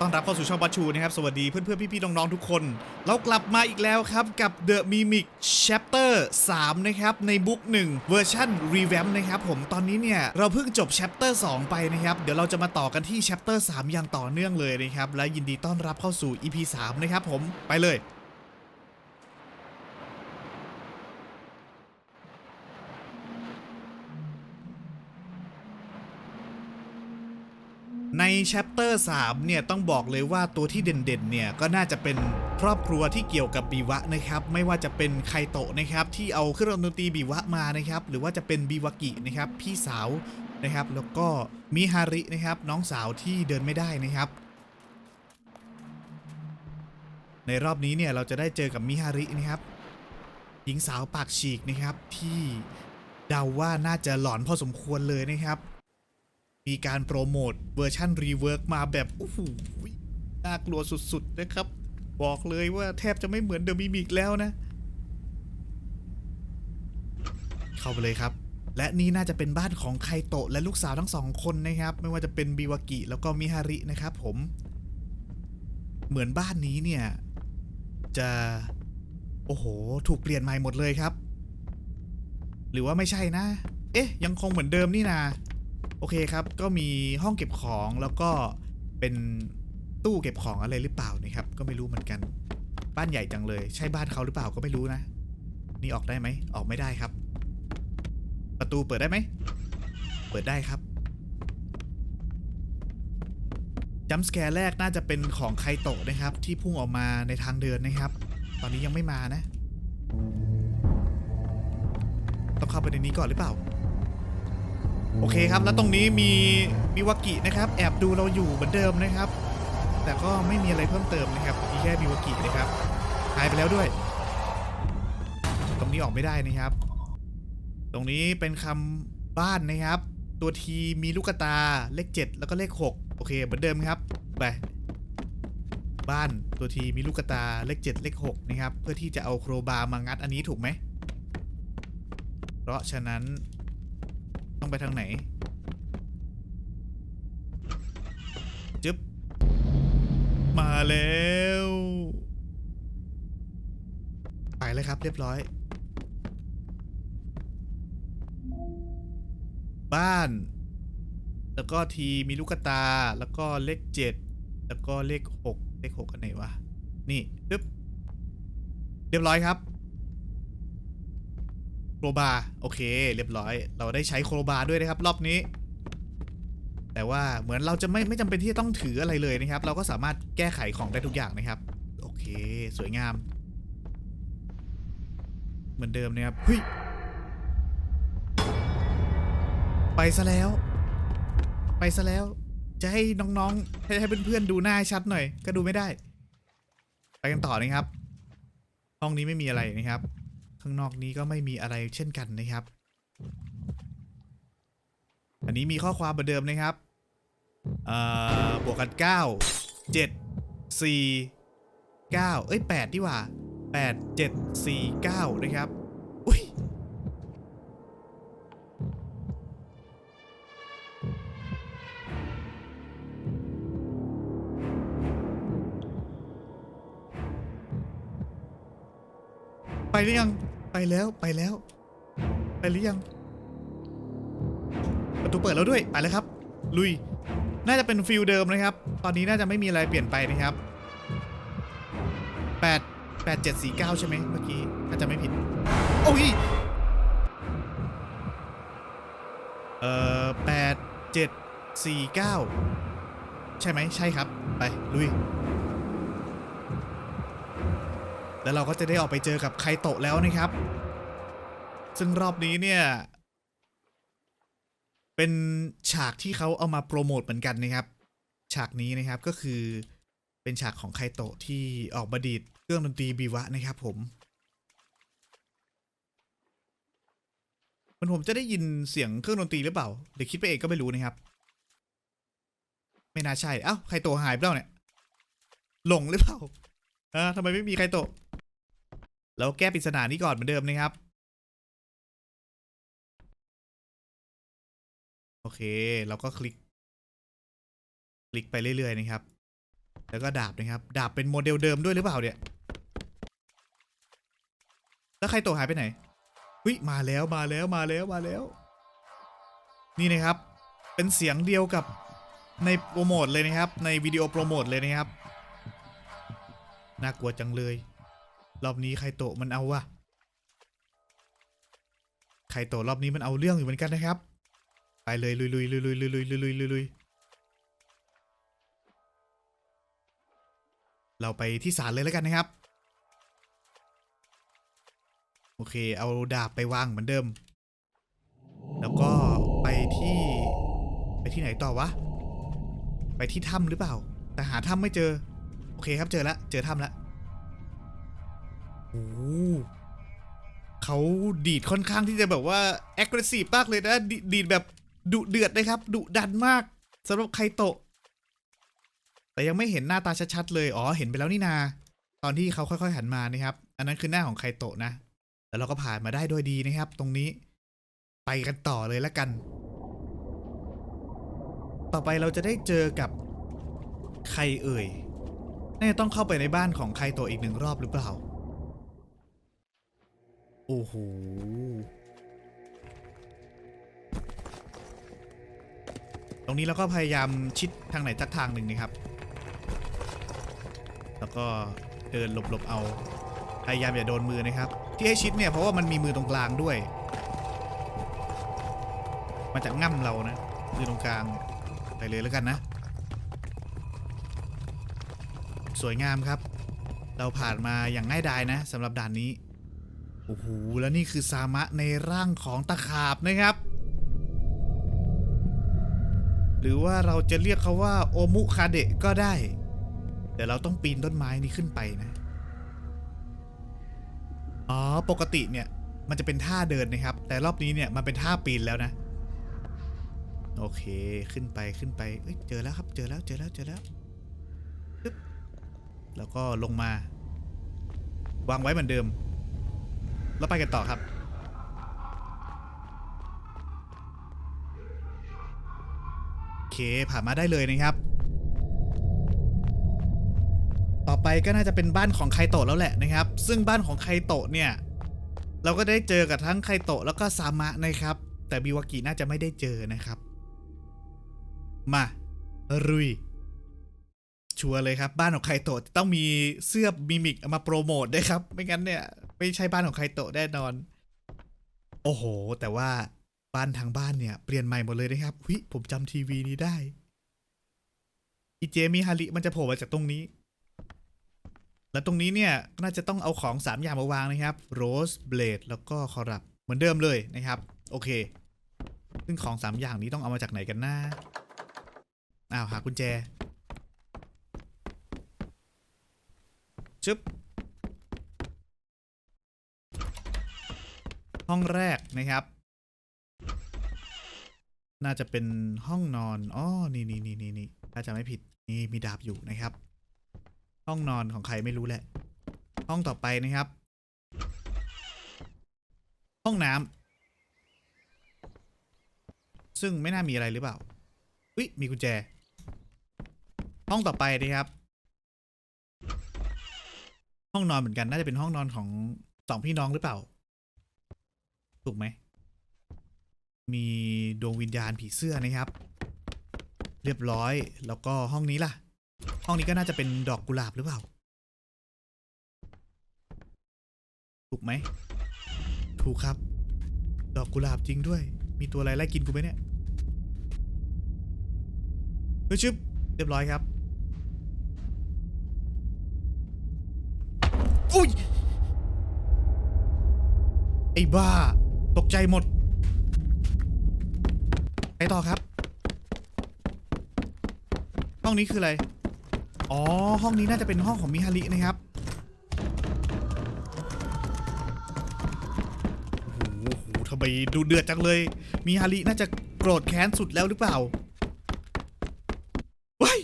ต้อนรับเข้าสู่ช่องบัชชูนะครับ สวัสดีเพื่อนๆ พี่ๆ น้อง ๆ ทุกคน เรากลับมาอีกแล้วครับ กับ The Mimic Chapter 3 นะครับ ในบุ๊ก1เวอร์ชัน Revamp นะครับผมตอนนี้เนี่ย เราเพิ่งจบ Chapter 2 ไปนะครับ เดี๋ยวเราจะมาต่อกันที่ Chapter 3 อย่างต่อเนื่องเลยนะครับ และยินดีต้อนรับเข้าสู่ EP 3 นะครับผมไปเลย ใน chapter 3เนี่ยต้องบอกเลยว่าตัวที่เด่นๆเนี่ยก็น่าจะเป็นครอบครัวที่เกี่ยวกับบีวะนะครับ ไม่ว่าจะเป็นไคโตะนะครับ ที่เอาเครื่องดนตรีบีวะมานะครับ หรือว่าจะเป็นบีวากินะครับ พี่สาวนะครับ แล้วก็มิฮารินะครับ น้องสาวที่เดินไม่ได้นะครับ ในรอบนี้เนี่ยเราจะได้เจอกับมิฮารินะครับ หญิงสาวปากฉีกนะครับที่เดาว่าน่าจะหลอนพอสมควรเลยนะครับ มีการโปรโมทเวอร์ชันรีเวิร์กมาแบบโอ้โหน่ากลัวสุดๆนะครับ บอกเลยว่าแทบจะไม่เหมือนเดอะมิมิกแล้วนะ เข้าไปเลยครับ และนี่น่าจะเป็นบ้านของไคโตะและลูกสาวทั้งสองคนนะครับ ไม่ว่าจะเป็นบิวากิแล้วก็มิฮารินะครับผม เหมือนบ้านนี้เนี่ย จะ โอ้โห ถูกเปลี่ยนใหม่หมดเลยครับ หรือว่าไม่ใช่นะ เอ๊ะ ยังคงเหมือนเดิมนี่นา โอเคครับ ก็มีห้องเก็บของแล้วก็เป็นตู้เก็บของอะไรหรือเปล่านะครับ ก็ไม่รู้เหมือนกัน บ้านใหญ่จังเลย ใช่บ้านเขาหรือเปล่าก็ไม่รู้นะ นี่ออกได้ไหม ออกไม่ได้ครับ ประตูเปิดได้ไหม เปิดได้ครับจัมป์สแกร์แรกน่าจะเป็นของไคโตะนะครับ ที่พุ่งออกมาในทางเดินนะครับ ตอนนี้ยังไม่มานะ ต้องเข้าไปในนี้ก่อนหรือเปล่า โอเคครับ แล้วตรงนี้มีมิวากินะครับ แอบดูเราอยู่เหมือนเดิมนะครับ แต่ก็ไม่มีอะไรเพิ่มเติมนะครับ มีแค่มิวากินะครับหายไปแล้วด้วย ตรงนี้ออกไม่ได้นะครับ ตรงนี้เป็นคำบ้านนะครับ ตัวทีมีลูกตาเลข 7 แล้วก็เลข 6 โอเค เหมือนเดิมครับไปบ้านตัวทีมีลูกตาเลข 7 เลข 6 นะครับ เพื่อที่จะเอาโครบามางัดอันนี้ถูกไหม เพราะฉะนั้น ต้องไปทางไหน จึ๊บ มาแล้ว ไปเลยครับเรียบร้อย บ้าน แล้วก็ทีมีลูกตา แล้วก็เลขเจ็ด แล้วก็เลขหกเลขหกอันไหนวะ นี่ จึ๊บ เรียบร้อยครับ โครบาโอเค เรียบร้อย เราได้ใช้โครบาด้วยนะครับ รอบนี้ แต่ว่าเหมือนเราจะไม่ไม่จำเป็นที่จะต้องถืออะไรเลยนะครับ เราก็สามารถแก้ไขของได้ทุกอย่างนะครับ โอเค สวยงาม เหมือนเดิมนะครับเฮ้ยไปซะแล้ว ไปซะแล้ว จะให้น้องๆ ให้ให้เพื่อนๆดูหน้าชัดหน่อย ก็ดูไม่ได้ ไปกันต่อนะครับ ห้องนี้ไม่มีอะไรนะครับ ข้างนอกนี้ก็ไม่มีอะไรเช่นกันนะครับ อันนี้มีข้อความเหมือนเดิมนะครับบวกกัน 9 7 4 9 เอ้ย 8 ดีกว่า 8 7 4 9 นะครับ อุ้ย ไปหรือยัง ไปแล้วไปแล้ว ไปหรือยัง ประตูเปิดแล้วด้วยไปเลยครับ ลุย น่าจะเป็นฟิลเดิมนะครับ ตอนนี้น่าจะไม่มีอะไรเปลี่ยนไปนะครับ8 8 7 4 9ใช่ไหมเมื่อกี้ถ้าจะไม่ผิด โอ้ยเอ่อ8 7 4 9ใช่ไหมใช่ครับ ไปลุย แล้วเราก็จะได้ออกไปเจอกับไคโตะแล้วนะครับ ซึ่งรอบนี้เนี่ย เป็นฉากที่เขาเอามาโปรโมทเหมือนกันนะครับ ฉากนี้นะครับก็คือเป็นฉากของไคโตะที่ออกมาดีดเครื่องดนตรีบีวะนะครับผมมันผมจะได้ยินเสียงเครื่องดนตรีหรือเปล่าเดี๋ยวคิดไปเองก็ไม่รู้นะครับ ไม่น่าใช่ เอ้าไคโตหายไปแล้วเนี่ย หลงหรือเปล่าอ่าทำไมไม่มีไคโต แล้วแก้ปริศนานี้ก่อนเหมือนเดิมนะครับ โอเค เราก็คลิก คลิกไปเรื่อยๆนะครับ แล้วก็ดาบนะครับ ดาบเป็นโมเดลเดิมด้วยหรือเปล่าเนี่ย แล้วใครตะหายไปไหนวิมาแล้วมาแล้วมาแล้วมาแล้ว นี่นะครับ เป็นเสียงเดียวกับในโปรโมทเลยนะครับ ในวิดีโอโปรโมทเลยนะครับ น่ากลัวจังเลย รอบนี้ใคโตะมันเอาวะใคโตะรอบนี้มันเอาเรื่องอยู่เหมือนกันนะครับ ไปเลยลุยลุยลุยลุยลุยลุยลุยลุยลุยลุยเราไปที่ศาลเลยแล้วกันนะครับ โอเค เอาดาบไปวางเหมือนเดิม แล้วก็ไปที่ ไปที่ไหนต่อวะ ไปที่ถ้ำหรือเปล่า แต่หาถ้ำไม่เจอ โอเคครับเจอแล้วเจอถ้ำแล้ว โอ้เขาดีดค่อนข้างที่จะแบบว่า aggressive มากเลยนะดดีดแบบดุเดือดนะครับดุดันมากสำหรับไคโตะ แต่ยังไม่เห็นหน้าตาชัดๆเลย อ๋อ เห็นไปแล้วนี่นา ตอนที่เขาค่อยๆหันมานะครับ อันนั้นคือหน้าของไคโตะนะ แล้วเราก็ผ่านมาได้ด้วยดีนะครับ ตรงนี้ ไปกันต่อเลยละกัน ต่อไปเราจะได้เจอกับใครเอ่ย น่าจะต้องเข้าไปในบ้านของไคโตะอีกหนึ่งรอบหรือเปล่า โอ้โหตรงนี้เราก็พยายามชิดทางไหนสักทางหนึ่งนะครับ แล้วก็เดินหลบๆเอา พยายามอย่าโดนมือนะครับ ที่ให้ชิดเนี่ยเพราะว่ามันมีมือตรงกลางด้วยมันจะง่ำเรานะ มือตรงกลาง ไปเลยแล้วกันนะ สวยงามครับ เราผ่านมาอย่างง่ายดายนะสำหรับด่านนี้ โอ้โห แล้วนี่คือ ซามะในร่างของตะขาบนะครับ หรือว่าเราจะเรียกเขาว่าโอมุคาเดะก็ได้ แต่เราต้องปีนต้นไม้นี้ขึ้นไปนะ อ๋อ ปกติเนี่ย มันจะเป็นท่าเดินนะครับ แต่รอบนี้เนี่ย มันเป็นท่าปีนแล้วนะ โอเค ขึ้นไปขึ้นไปเเจอแล้วครับ เจอแล้วเจอแล้วเจอแล้วแล้วก็ลงมา วางไว้เหมือนเดิม แล้วไปกันต่อครับโอเคผ่านมาได้เลยนะครับ ต่อไปก็น่าจะเป็นบ้านของไคโตะแล้วแหละนะครับ ซึ่งบ้านของไคโตะเนี่ย เราก็ได้เจอกับทั้งไคโตะแล้วก็ซามะนะครับ แต่บิวากิน่าจะไม่ได้เจอนะครับ มารุยชัวร์เลยครับ บ้านของไคโตะต้องมีเสื้อมิมิกมาโปรโมทด้วยครับ ไม่งั้นเนี่ย ไม่ใช่บ้านของไคโตะแน่นอน โอ้โห แต่ว่าบ้านทางบ้านเนี่ย เปลี่ยนใหม่หมดเลยนะครับวิผมจำทีวีนี้ได้ อีเจมิฮาริมันจะโผล่มาจากตรงนี้ แล้วตรงนี้เนี่ยน่าจะต้องเอาของ3อย่างมาวางนะครับโรสเบลดแล้วก็คอรับเหมือนเดิมเลยนะครับ โอเค ซึ่งของ3อย่างนี้ต้องเอามาจากไหนกันนะอ้าวหากุญแจชึบ ห้องแรกนะครับ น่าจะเป็นห้องนอนอ๋อนี่นี่นี่นี่นี่ถ้าจะไม่ผิดนี่มีดาบอยู่นะครับ ห้องนอนของใครไม่รู้แหละ ห้องต่อไปนะครับ ห้องน้ำซึ่งไม่น่ามีอะไรหรือเปล่าอุ๊ยมีกุญแจ ห้องต่อไปนะครับ ห้องนอนเหมือนกันน่าจะเป็นห้องนอนของสองพี่น้องหรือเปล่า ถูกไหม มีดวงวิญญาณผีเสื้อนะครับ เรียบร้อยแล้วก็ห้องนี้ล่ะ ห้องนี้ก็น่าจะเป็นดอกกุหลาบหรือเปล่า ถูกไหม ถูกครับ ดอกกุหลาบจริงด้วย มีตัวอะไรไล่กินกูไหมเนี่ยเฮ้ยชึบเรียบร้อยครับอุ้ยไอ้บ้า ตกใจหมด ไปต่อครับ ห้องนี้คืออะไร อ๋อ ห้องนี้น่าจะเป็นห้องของมิฮารินะครับโอ้โหโอ้โหทำไมดูเดือดจังเลย มิฮาริน่าจะโกรธแค้นสุดแล้วหรือเปล่าว้าย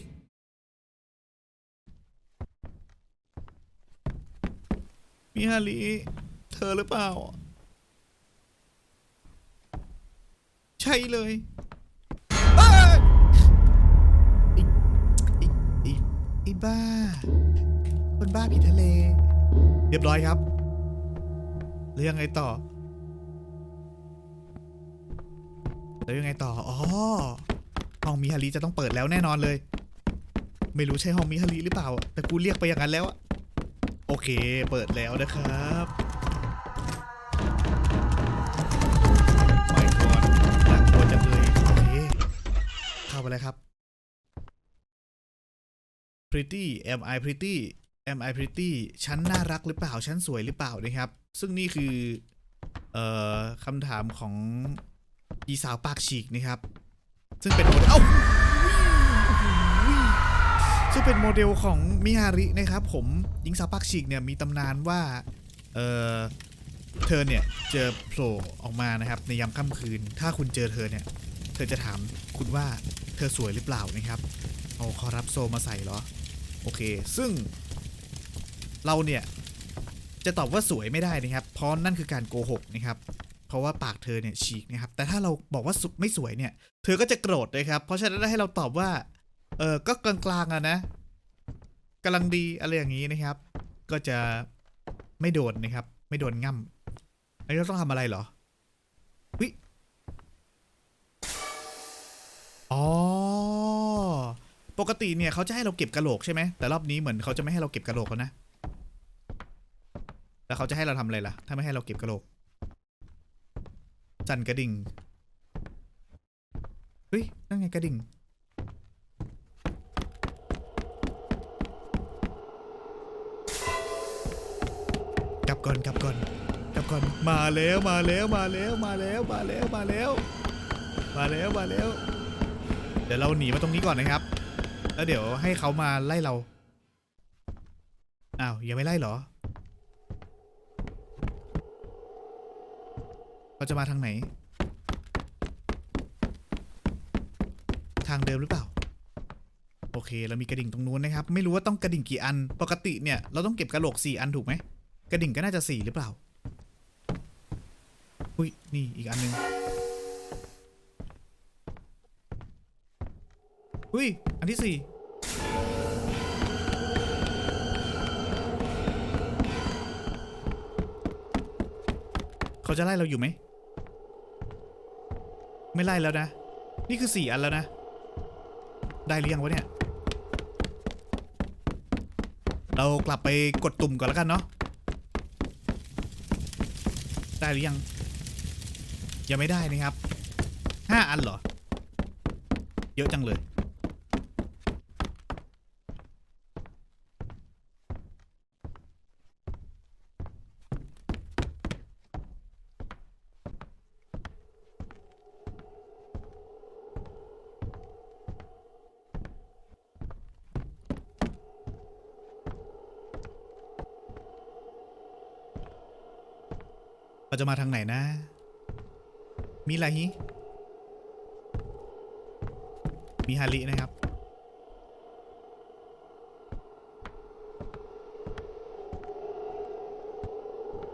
มิฮาริเธอหรือเปล่า ใช่เลยเอ้ยไอ้ไอ้ไอ้ไอ้บ้า คนบ้าผีทะเล เรียบร้อยครับ แล้วยังไงต่อ แล้วยังไงต่อ อ๋อ ห้องมิฮาริจะต้องเปิดแล้วแน่นอนเลย ไม่รู้ใช่ห้องมิฮาริหรือเปล่า แต่กูเรียกไปอย่างนั้นแล้วอะโอเค เปิดแล้วนะครับ ไปเลยครับ pretty am I pretty am I pretty ฉันน่ารักหรือเปล่า ฉันสวยหรือเปล่านะครับ ซึ่งนี่คือ เอ่อคำถามของอีสาวปากฉีกนะครับ ซึ่งเป็นโมเดลเอ้าซึ่งเป็นโมเดลของมิฮารินะครับ ผมหญิงสาวปากฉีกเนี่ยมีตำนานว่า เอ่อเธอเนี่ยเจอโผล่ออกมานะครับในยามค่ำคืน ถ้าคุณเจอเธอเนี่ย เธอจะถามคุณว่าเธอสวยหรือเปล่านะครับเอาคอรับโซมาใส่เหรอ โอเค ซึ่ง เราเนี่ย จะตอบว่าสวยไม่ได้นะครับ เพราะนั่นคือการโกหกนะครับ เพราะว่าปากเธอเนี่ยฉีกนะครับ แต่ถ้าเราบอกว่าสุไม่สวยเนี่ย เธอก็จะโกรธนะครับ เพราะฉะนั้นให้เราตอบว่า เออก็กลางๆอะนะกำลังดีอะไรอย่างนี้นะครับ ก็จะไม่โดนนะครับ ไม่โดนง่ำอันนี้เราต้องทำอะไรเหรอวิ อ๋อ ปกติเนี่ยเขาจะให้เราเก็บกระโหลกใช่ไหมแต่รอบนี้เหมือนเขาจะไม่ให้เราเก็บกระโหลกแล้วนะ แล้วเขาจะให้เราทำอะไรล่ะ ถ้าไม่ให้เราเก็บกระโหลกสั่นกระดิ่ง เฮ้ย นั่นไงกระดิ่ง กลับก่อนกลับก่อนกลับก่อน มาแล้วมาแล้วมาแล้วมาแล้วมาแล้วมาแล้ว มาแล้วมาแล้ว ดี๋ยวเราหนีมาตรงนี้ก่อนนะครับ แล้วเดี๋ยวให้เขามาไล่เรา อ้าวยังไม่ไล่เหรอเขาจะมาทางไหน ทางเดิมหรือเปล่า โอเค เรามีกระดิ่งตรงนู้นนะครับ ไม่รู้ว่าต้องกระดิ่งกี่อัน ปกติเนี่ยเราต้องเก็บกระโหลกสี่อันถูกไหม กระดิ่งก็น่าจะสี่หรือเปล่า อุ้ย นี่อีกอันหนึง อุ้ย อันที่สี่เขาจะไล่เราอยู่ไหม ไม่ไล่แล้วนะ นี่คือสี่อันแล้วนะ ได้หรือยังวะเนี่ย เรากลับไปกดตุ่มก่อนแล้วกันเนาะ ได้หรือยัง ยังไม่ได้นะครับห้าอันเหรอ เยอะจังเลย เราจะมาทางไหนนะ มีอะไรฮิมีฮารินะครับ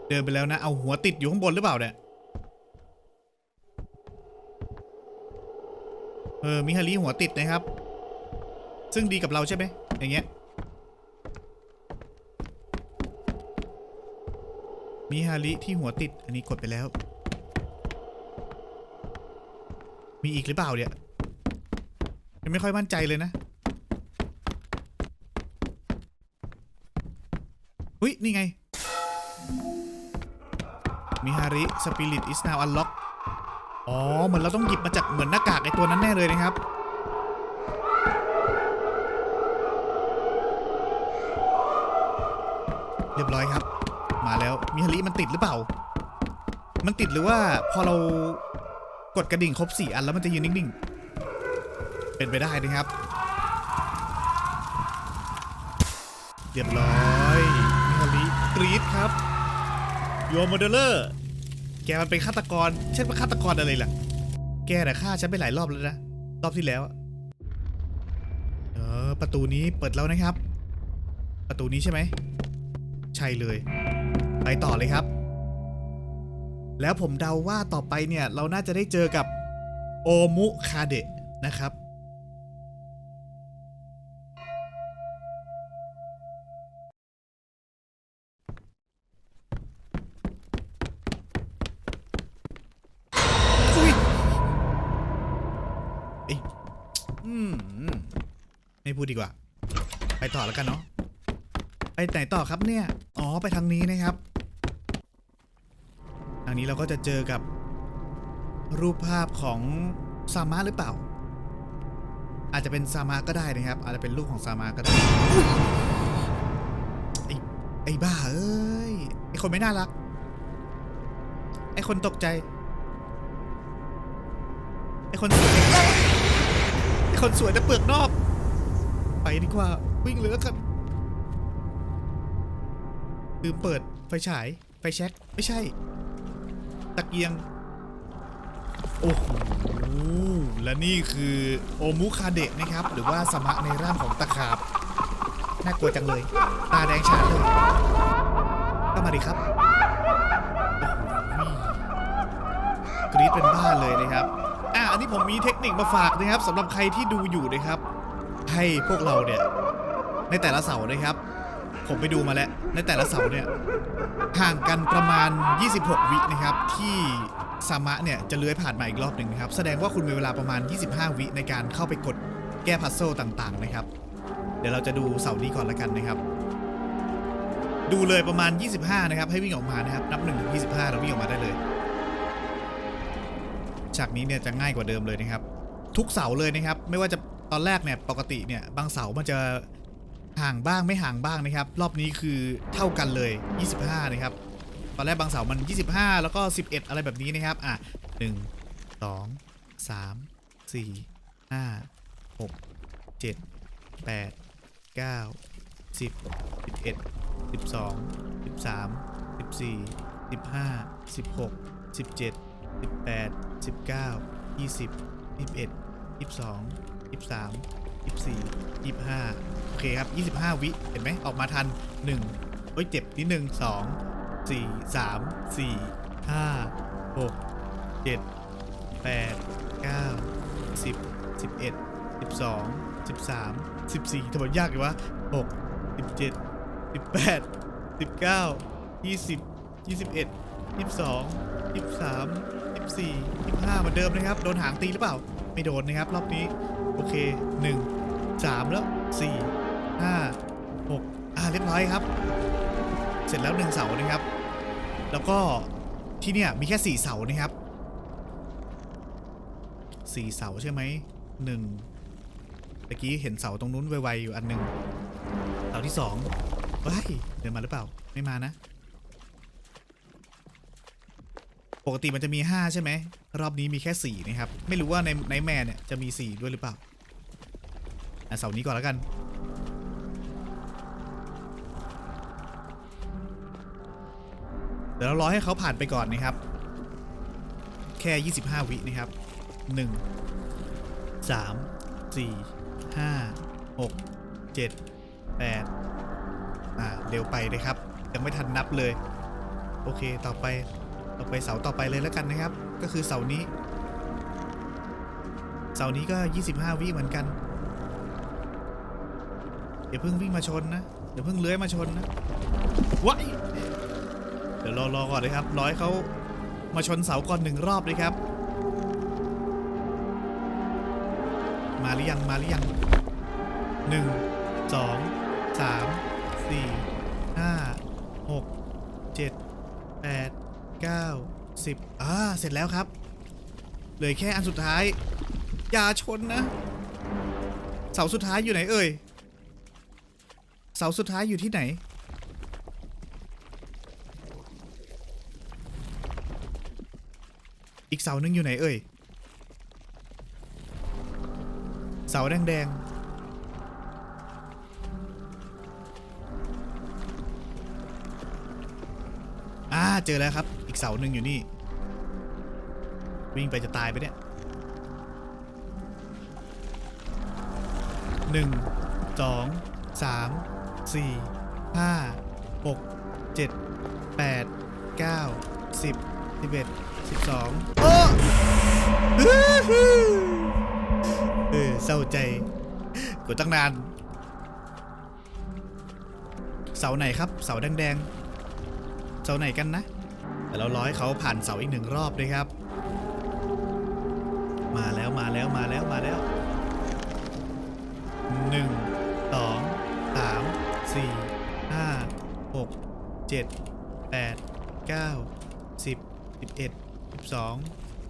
เดินไปแล้วนะ เอาหัวติดอยู่ข้างบนหรือเปล่าเนี่ย เออ มีฮาริหัวติดนะครับ ซึ่งดีกับเราใช่ไหมอย่างเงี้ย มีฮาริที่หัวติด อันนี้กดไปแล้ว มีอีกหรือเปล่าเนี่ยยังไม่ค่อยมั่นใจเลยนะอุ้ยนี่ไง มีฮาริสปิริต is now unlock อ๋อ เหมือนเราต้องหยิบมาจากเหมือนหน้ากากไอตัวนั้นแน่เลยนะครับเรียบร้อยครับ มาแล้ว มีฮาริมันติดหรือเปล่า มันติดหรือว่าพอเรากดกระดิ่งครบสี่อันแล้วมันจะยืนนิ่งๆ เป็นไปได้นะครับ เรียบร้อยมีฮาริกรีดครับโยมโมเดลเลอร์แกมันเป็นฆาตกรฉันเป็นฆาตกรอะไรล่ะ แกน่ะฆ่าฉันไปหลายรอบแล้วนะ รอบที่แล้ว เออ ประตูนี้เปิดแล้วนะครับ ประตูนี้ใช่ไหม ใช่เลย ไปต่อเลยครับ แล้วผมเดาว่าต่อไปเนี่ย เราน่าจะได้เจอกับโอมุคาเดะนะครับ ไม่พูดดีกว่า ไปต่อแล้วกันเนาะ ไปไหนต่อครับเนี่ย อ๋อ ไปทางนี้นะครับางนี้เราก็จะเจอกับรูปภาพของซามะหรือเปล่า อาจจะเป็นซามะก็ได้นะครับ อาจจะเป็นลูกของซามะก็ได้ไอ้ไอ้บ้าเอ้ยไอ้คนไม่น่ารัก ไอ้คนตกใจ ไอ้คนสวยไอ้คนสวยแต่เปลือกนอก ไปดีกว่าวิ่งเหลือกันลืมเปิดไฟฉาย ไฟแช็กไม่ใช่ ตะเกียง โอ้โห และนี่คือโอมุคาเดะนะครับ หรือว่าสมะในร่างของตะขาบ น่ากลัวจังเลย ตาแดงฉานเลยเข้ามาดิครับกรี๊ดเป็นบ้าเลยนะครับ อะ อันนี้ผมมีเทคนิคมาฝากนะครับสำหรับใครที่ดูอยู่นะครับ ให้พวกเราเนี่ย ในแต่ละเสานะครับ ผมไปดูมาแล้ว ในแต่ละเสาเนี่ยห่างกันประมาณ 26 วินะครับ ที่ซามะเนี่ยจะเลื้อยผ่านมาอีกรอบหนึ่งนะครับ แสดงว่าคุณมีเวลาประมาณ 25 วิในการเข้าไปกดแก้พัซเซิลต่างๆนะครับ เดี๋ยวเราจะดูเสานี้ก่อนละกันนะครับ ดูเลยประมาณ 25 นะครับ ให้วิ่งออกมานะครับ นับ1ถึง25 เราวิ่งออกมาได้เลยฉากนี้เนี่ยจะง่ายกว่าเดิมเลยนะครับ ทุกเสาเลยนะครับ ไม่ว่าจะตอนแรกเนี่ยปกติเนี่ยบางเสามันจะ ห่างบ้างไม่ห่างบ้างนะครับ รอบนี้คือเท่ากันเลย 25 นะครับ ตอนแรกบางเสามัน 25 แล้วก็ 11 อะไรแบบนี้นะครับ อะ 1 2 3 4 5 6 7 8 9 10 11 12 13 14 15 16 17 18 19 20 21 22 23 24 25 โอเคครับ 25 วิ เห็นไหมออกมาทัน1เฮ้ยเจ็บนิดนึง 2 4 3 4 5 6 7 8 9 10 11 12 13 14ทำไมยากเลยวะ6 17 18 19 20 21 22 23 24 25เหมือนเดิมนะครับ โดนหางตีหรือเปล่า ไม่โดนนะครับ รอบนี้ โอเค1 3แล้ว4 5 6อ่าเรียบร้อยครับ เสร็จแล้วหนึ่งเสานะครับ แล้วก็ที่เนี่ยมีแค่สี่เสานะครับสี่เสาใช่ไหมหนึ่งตะกี้เห็นเสาตรงนู้นไวๆอยู่อันหนึ่งเสาที่สองเฮ้ยเดินมาหรือเปล่าไม่มานะ ปกติมันจะมี 5 ใช่ไหม รอบนี้มีแค่ 4 นะครับ ไม่รู้ว่าในในแม่เนี่ย จะมี 4 ด้วยหรือเปล่าอะเสานี้ก่อนแล้วกัน เดี๋ยวเรารอให้เขาผ่านไปก่อนนะครับ แค่ 25 วินะครับ 1 3 4 5 6 7 8 อ่าเร็วไปเลยครับ ยังไม่ทันนับเลย โอเคต่อไป ต่อไปเสาต่อไปเลยแล้วกันนะครับ ก็คือเสานี้ เสานี้ก็ 25 วิเหมือนกันอย่าเพิ่งวิ่งมาชนนะอย่าเพิ่งเลื้อยมาชนนะว้ายเดี๋ยวรอรอก่อนเลยครับร้อยเขามาชนเสาก่อนหนึ่งรอบเลยครับ มาหรือยังมาหรือยังหนึ่งสองสามสี่ห้าหกเจ็ดแปดเก้าสิบ อ่าเสร็จแล้วครับเหลือแค่อันสุดท้าย อย่าชนนะ เสาสุดท้ายอยู่ไหนเอ่ย เสาสุดท้ายอยู่ที่ไหน อีกเสาหนึ่งอยู่ไหนเอ่ย เสาแดงแดงๆอ่าเจอแล้วครับ อีกเสาหนึ่งอยู่นี่ วิ่งไปจะตายไปเนี่ยหนึ่งสองสามสี่ห้าหกเจ็ดแปดเก้าสิบสิบเอ็ดสิบสองโอ้เออเศร้าใจกดตั้งนาน เสาไหนครับ เสาแดงๆ เสาไหนกันนะ แต่เราร้อยเขาผ่านเสาอีกหนึ่งรอบเลยครับ เจ็ดแปดเก้าสิบสิบเอ็ดสิบสอง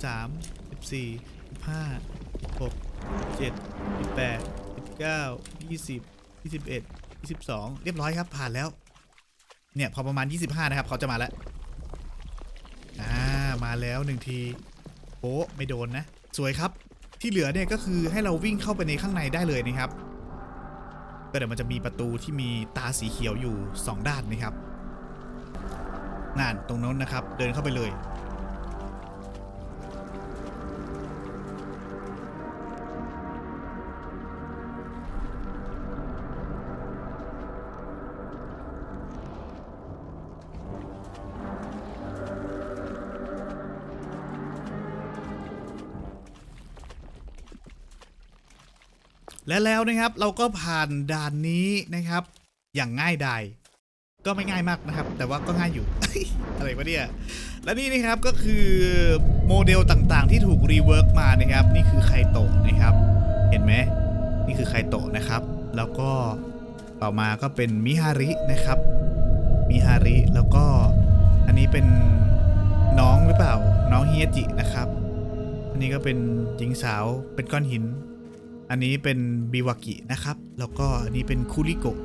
สามสิบสี่สิบห้าหกเจ็ดสิบแปดสิบเก้ายี่สิบยี่สิบเอ็ดยี่สิบสองเรียบร้อยครับผ่านแล้ว เนี่ย พอประมาณ25นะครับเขาจะมาแล้วอ่ามาแล้วหนึ่งทีโอ้ไม่โดนนะ สวยครับที่เหลือเนี่ยก็คือให้เราวิ่งเข้าไปในข้างในได้เลยนะครับก็เดี๋ยวมันจะมีประตูที่มีตาสีเขียวอยู่ 2 ด้านนะครับ นั่นตรงนั้นนะครับ เดินเข้าไปเลย และแล้วนะครับเราก็ผ่านด่านนี้นะครับ อย่างง่ายดาย ก็ไม่ง่ายมากนะครับ แต่ว่าก็ง่ายอยู่ อะไรวะเนี่ย และนี่นะครับก็คือโมเดลต่างๆ ที่ถูกรีเวิร์กมานะครับ นี่คือไคโตะนะครับ เห็นไหมนี่คือไคโตะนะครับ แล้วก็ต่อมาก็เป็นมิฮารินะครับ มิฮาริแล้วก็อันนี้เป็นน้องหรือเปล่า น้องฮิยาจินะครับ อันนี้ก็เป็นหญิงสาวเป็นก้อนหิน อันนี้เป็นบิวากินะครับ แล้วก็อันนี้เป็นคูริโกะ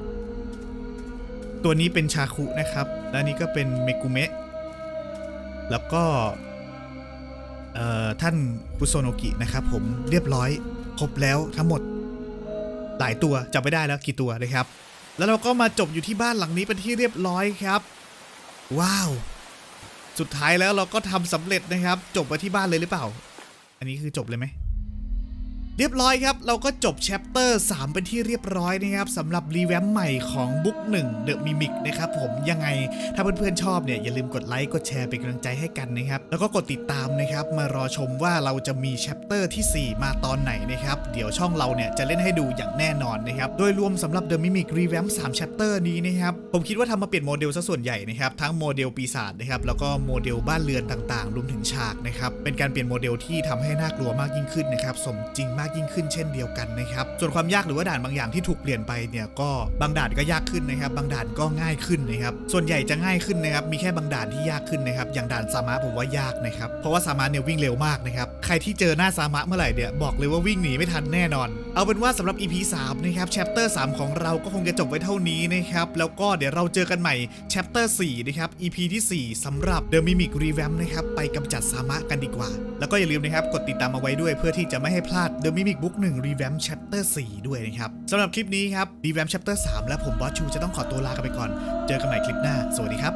ตัวนี้เป็นชาคุนะครับ และอันนี้ก็เป็นเมกุเมะ แล้วก็ท่านคุโซโนกินะครับผมเรียบร้อย ครบแล้วทั้งหมด หลายตัวจำไม่ได้แล้วกี่ตัวนะครับ แล้วเราก็มาจบอยู่ที่บ้านหลังนี้เป็นที่เรียบร้อยครับ ว้าว สุดท้ายแล้วเราก็ทำสำเร็จนะครับ จบมาที่บ้านเลยหรือเปล่า อันนี้คือจบเลยไหม เรียบร้อยครับ เราก็จบแชปเตอร์ 3 เป็นที่เรียบร้อยนะครับสำหรับรีแวมใหม่ของบุ๊ก1 The Mimic นะครับผมยังไงถ้าเพื่อนๆชอบเนี่ย อย่าลืมกดไลค์กดแชร์เป็นกำลังใจให้กันนะครับ แล้วก็กดติดตามนะครับ มารอชมว่าเราจะมีแชปเตอร์ที่ 4 มาตอนไหนนะครับ เดี๋ยวช่องเราเนี่ย จะเล่นให้ดูอย่างแน่นอนนะครับ โดยรวมสำหรับ The Mimic Revamp 3 Chapter นี้นะครับผมคิดว่าทำมาเปลี่ยนโมเดลซะส่วนใหญ่นะครับทั้งโมเดลปีศาจนะครับแล้วก็โมเดลบ้านเรือนต่างๆรวมถึงฉากนะครับเป็นการเปลี่ยนโมเดลที่ทำให้น่ากลัวมากยิ่งขึ้นนะครับสมจริงมากยิ่งขึ้นเช่นเดียวกันนะครับ ส่วนความยากหรือว่าด่านบางอย่างที่ถูกเปลี่ยนไปเนี่ยก็บางด่านก็ยากขึ้นนะครับ บางด่านก็ง่ายขึ้นนะครับ ส่วนใหญ่จะง่ายขึ้นนะครับ มีแค่บางด่านที่ยากขึ้นนะครับ อย่างด่านซามะผมว่ายากนะครับ เพราะว่าซามะเนี่ยวิ่งเร็วมากนะครับ ใครที่เจอหน้าซามะเมื่อไหร่เนี่ยบอกเลยว่าวิ่งหนีไม่ทันแน่นอน เอาเป็นว่าสำหรับ EP 3นะครับ chapter 3 ของเราก็คงจะจบไว้เท่านี้นะครับ แล้วก็เดี๋ยวเราเจอกันใหม่ chapter 4นะครับ EP ที่ 4สำหรับ The Mimic Revamp นะครับ ไปกำจัดซามะกันดีกว่า แล้วก็อย่าลืมนะครับ กดติดตามเอาไว้ด้วยเพื่อที่จะไม่ให้พลาด The Mimic Book 1 Revamp Chapter 4ด้วยนะครับสำหรับคลิปนี้ครับ Revamp Chapter 3และผมบอสชูจะต้องขอตัวลากันไปก่อน เจอกันใหม่คลิปหน้า สวัสดีครับ